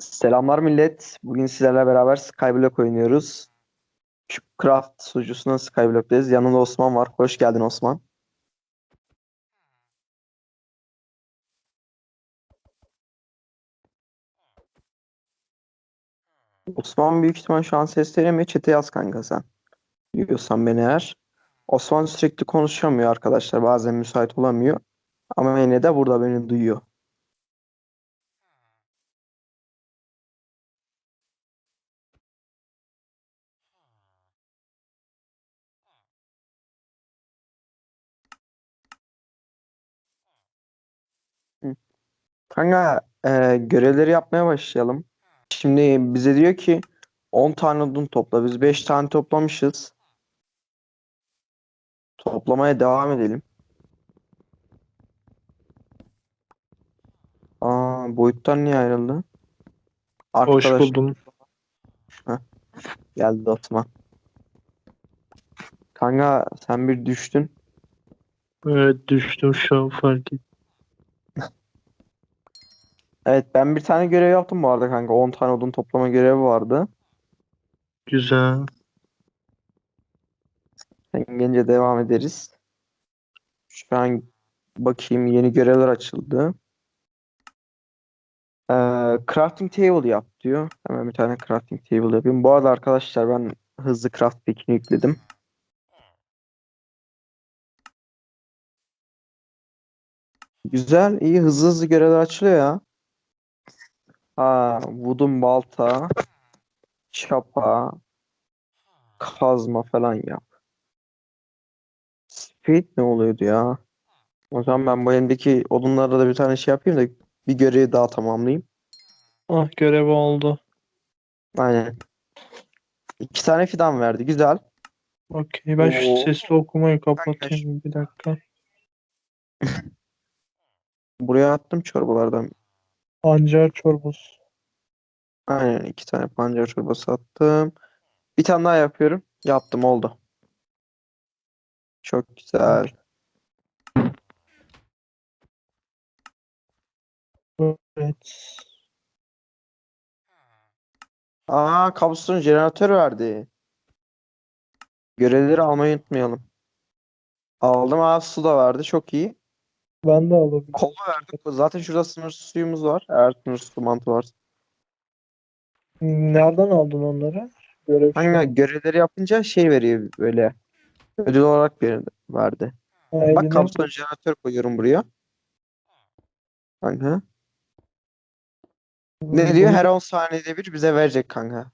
Selamlar millet. Bugün sizlerle beraber Skyblock oynuyoruz. Şu Craft sunucusuna Skyblock'tayız. Yanında Osman var. Hoş geldin Osman. Osman büyük ihtimal şu an ses veremiyor. Chat'e yaz kanka sen. Duyuyorsan beni eğer. Osman sürekli konuşamıyor arkadaşlar. Bazen müsait olamıyor. Ama yine de burada beni duyuyor. Kanka e, görevleri yapmaya başlayalım. Şimdi bize diyor ki 10 tane odun topla. Biz 5 tane toplamışız. Toplamaya devam edelim. Aa, boyuttan niye ayrıldı? Hoş Arkadaş buldum. geldi Osman. Kanka sen bir düştün. Evet düştüm şu an fark ettim. Evet ben bir tane görev yaptım bu arada kanka. 10 tane odun toplama görevi vardı. Güzel. Sen gelince devam ederiz. Şu an bakayım yeni görevler açıldı. Ee, crafting table yap diyor. Hemen bir tane crafting table yapayım. Bu arada arkadaşlar ben hızlı craft pack'ini yükledim. Güzel, iyi hızlı hızlı görevler açılıyor ya. Ha, wooden balta, çapa, kazma falan yap. Speed ne oluyordu ya? O zaman ben bu elimdeki odunlarla da bir tane şey yapayım da bir görevi daha tamamlayayım. Ah görev oldu. Aynen. İki tane fidan verdi. Güzel. Okey ben şu Oo. sesli okumayı kapatayım bir dakika. Buraya attım çorbalardan. Pancar çorbası. Aynen iki tane pancar çorbası attım. Bir tane daha yapıyorum. Yaptım oldu. Çok güzel. Evet. Aa kabuston jeneratör verdi. Görevleri almayı unutmayalım. Aldım. Aa su da verdi. Çok iyi. Ben de alabilirim. Kola verdi. Zaten şurada sınırsız suyumuz var. Eğer sınırsız su mantı varsa. Nereden aldın onları? Görev Kanka görevleri yapınca şey veriyor böyle. Ödül olarak bir verdi. Ha, Bak kabuston jeneratör koyuyorum buraya. Kanka. Ne diyor? Her 10 saniyede bir bize verecek kanka.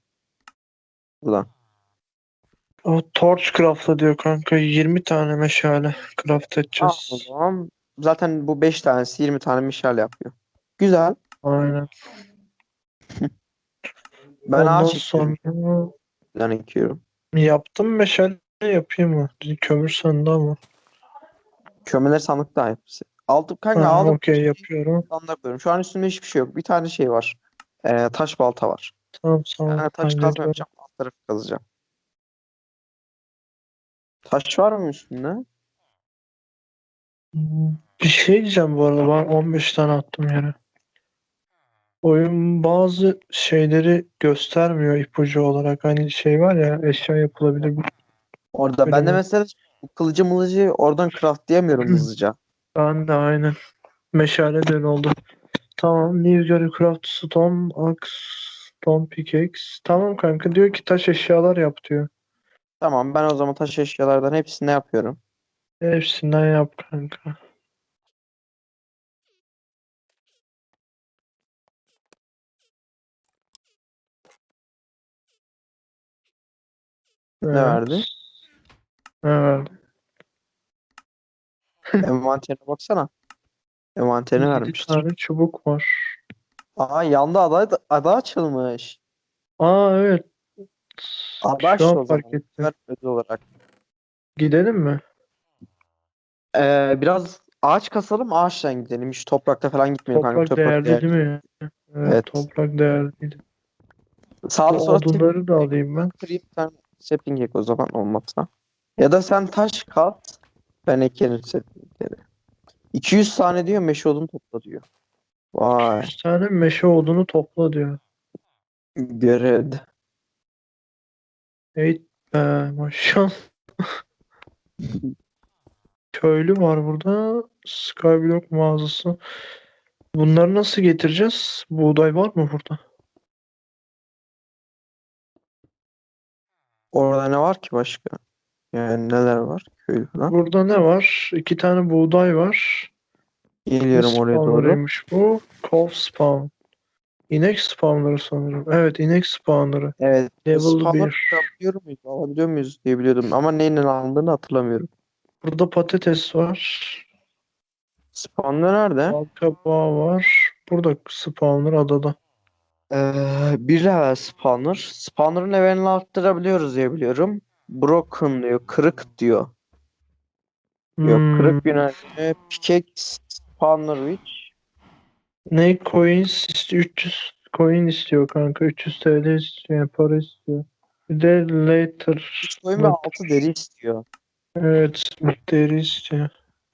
Buradan. O torch craftla diyor kanka 20 tane meşale craft Aa, edeceğiz. o zaman zaten bu 5 tanesi 20 tane mişal yapıyor. Güzel. Aynen. Ben Ondan ağaç ekiyorum. sonra Fidan ekiyorum. yaptım meşale yapayım mı? Kömür sende ama. Kömeler sandıkta hepsi. Aldım kanka Ha, aldım. okey yapıyorum. Sandığa koyuyorum. Şu an üstümde hiçbir şey yok. Bir tane şey var. Ee, taş balta var. Tamam tamam. tane taş kazma yapacağım. Alt tarafı kazacağım. Taş var mı üstünde? Hmm, Bir şey diyeceğim bu arada ben 15 tane attım yere. Oyun bazı şeyleri göstermiyor ipucu olarak. Hani şey var ya eşya yapılabilir. Orada. Öyle Ben de mi? mesela bu kılıcı mılıcı oradan craftlayamıyorum hızlıca. Ben de aynen. Meşale de oldu. Tamam. Nilgary Craft Stone Axe Stone Pickaxe. Tamam kanka diyor ki taş eşyalar yap diyor. Tamam ben o zaman taş eşyalardan hepsini yapıyorum. Hepsinden yap kanka. Ne Evet. verdi? Ne verdi? Envanterine baksana. Envanterine Yedi vermiştir. tane çubuk var. Aa yanda ada, ada açılmış. Aa evet. Ada Şu açtı an o fark zaman. ettim. Ver ödül olarak. Gidelim mi? Ee, biraz ağaç kasalım ağaçtan gidelim. Hiç toprakta falan gitmeyelim kanka. Toprak Toprak değerli değer- değil mi? Evet, Evet. toprak değerliydi. Sağda Bu sola odunları da alayım ben. kırayım sen sapling ek o zaman olmazsa. Ya da sen taş kat ben ekerim saplingleri. 200 tane diyor meşe odun topla diyor. Vay. 100 tane meşe odunu topla diyor. Görevde. Hey be maşallah. Köylü var burada. Skyblock mağazası. Bunları nasıl getireceğiz? Buğday var mı burada? Orada ne var ki başka? Yani neler var? Köylü falan. Burada ne var? İki tane buğday var. Geliyorum oraya doğru. bu? Calf spawn. İnek spawnları sanırım. Evet inek spawnları. Evet. Level Spawner 1. alabiliyor muyuz? Alabiliyor muyuz diye biliyordum. Ama neyle alındığını hatırlamıyorum. Burada patates var. Spawner nerede? Bal kabağı var. Burada spawner adada. Ee, bir level spawner. Spawner'ın levelini arttırabiliyoruz diye biliyorum. Broken diyor. Kırık diyor. Yok Hmm. kırık günah. Pickaxe spawner which. Ne coins istiyor? 300 coin istiyor kanka. 300 TL istiyor. Yani para istiyor. Bir de later. Üç koyun ve altı deri istiyor. Evet. Deri istiyor.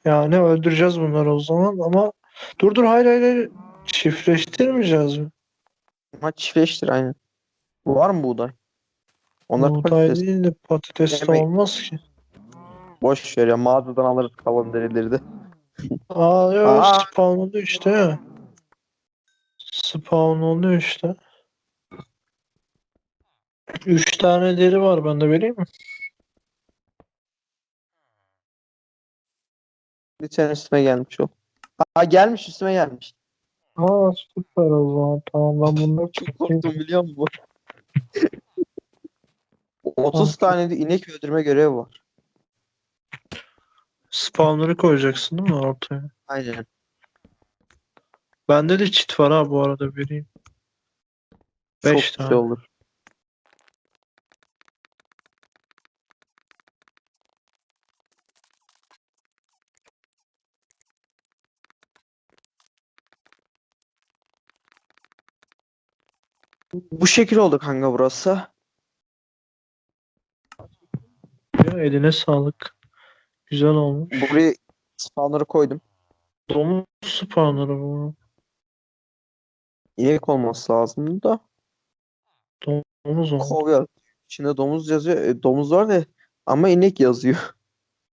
Yani öldüreceğiz bunları o zaman ama dur dur hayır hayır hayır. Çiftleştirmeyeceğiz mi? Ama çiftleştir aynen. Var mı buğday? Onlar Buğday patates. değil de patates de olmaz ki. Boş ver ya mağazadan alırız kalan derileri de. Aa ya Aa. spawn oluyor işte. Spawn oluyor işte. Üç tane deri var bende vereyim mi? Tane üstüme gelmiş o. Aa gelmiş üstüme gelmiş. Aa süper o zaman. Tamam ben bunları Çok korktum biliyor musun? 30 tane de inek öldürme görevi var. Spawner'ı koyacaksın değil mi ortaya? Aynen. Bende de çit var ha bu arada vereyim. Çok Beş güzel tane. olur. Bu şekil oldu kanka burası. Ya, eline sağlık. Güzel olmuş. Buraya spawner'ı koydum. Domuz spawner'ı bu. İnek olması lazım da. Domuz o. Kov. İçinde domuz yazıyor. E, domuz var da ama inek yazıyor.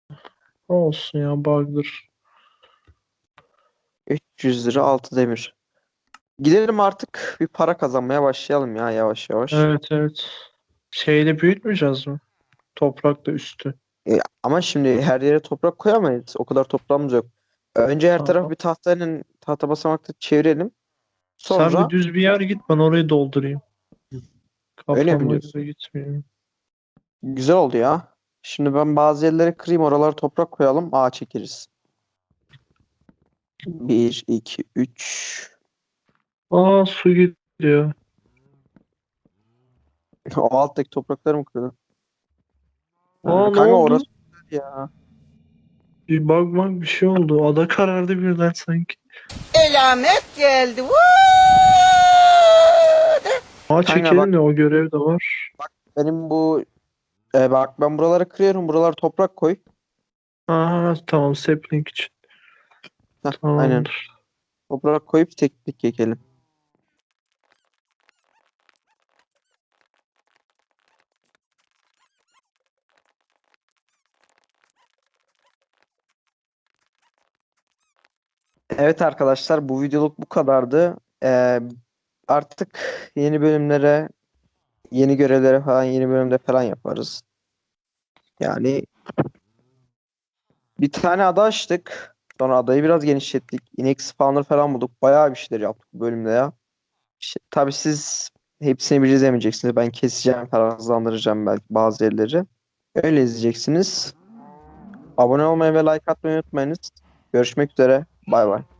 Olsun ya bug'dır. 300 lira 6 demir. Gidelim artık bir para kazanmaya başlayalım ya yavaş yavaş. Evet evet. Şeyde büyütmeyeceğiz mi? Toprakta üstü. E, ama şimdi her yere toprak koyamayız. O kadar toprağımız yok. Önce her tarafı bir tahtayla tahta basamakla çevirelim. Sen Sonra bir düz bir yer git ben orayı doldurayım. Öyle mi diyorsun? güzel oldu ya. Şimdi ben bazı yerleri kırayım oralara toprak koyalım. Ağaç ekeriz. 1, 2, 3. Aa su gidiyor. O alttaki toprakları mı kırdın? Aa, ne kanka oldu? orası ya. Bir bug bug bir şey oldu. Ada karardı birden sanki. Elamet geldi. Vuuu! Aa Kanka çekelim bak- de o görev de var. Benim bu e, bak ben buraları kırıyorum. Buralara toprak koy. Aa tamam sapling için. Heh, aynen. Tamamdır. Toprak koyup tek tek ekelim. Evet arkadaşlar bu videoluk bu kadardı. Ee, artık yeni bölümlere, yeni görevlere falan yeni bölümde falan yaparız. Yani bir tane ada açtık. Sonra adayı biraz genişlettik. İnek spawner falan bulduk. Bayağı bir şeyler yaptık bu bölümde ya. İşte, tabii siz hepsini bir izlemeyeceksiniz. Ben keseceğim falan hızlandıracağım belki bazı yerleri. Öyle izleyeceksiniz. Abone olmayı ve like atmayı unutmayınız. Görüşmek üzere. Bye bye.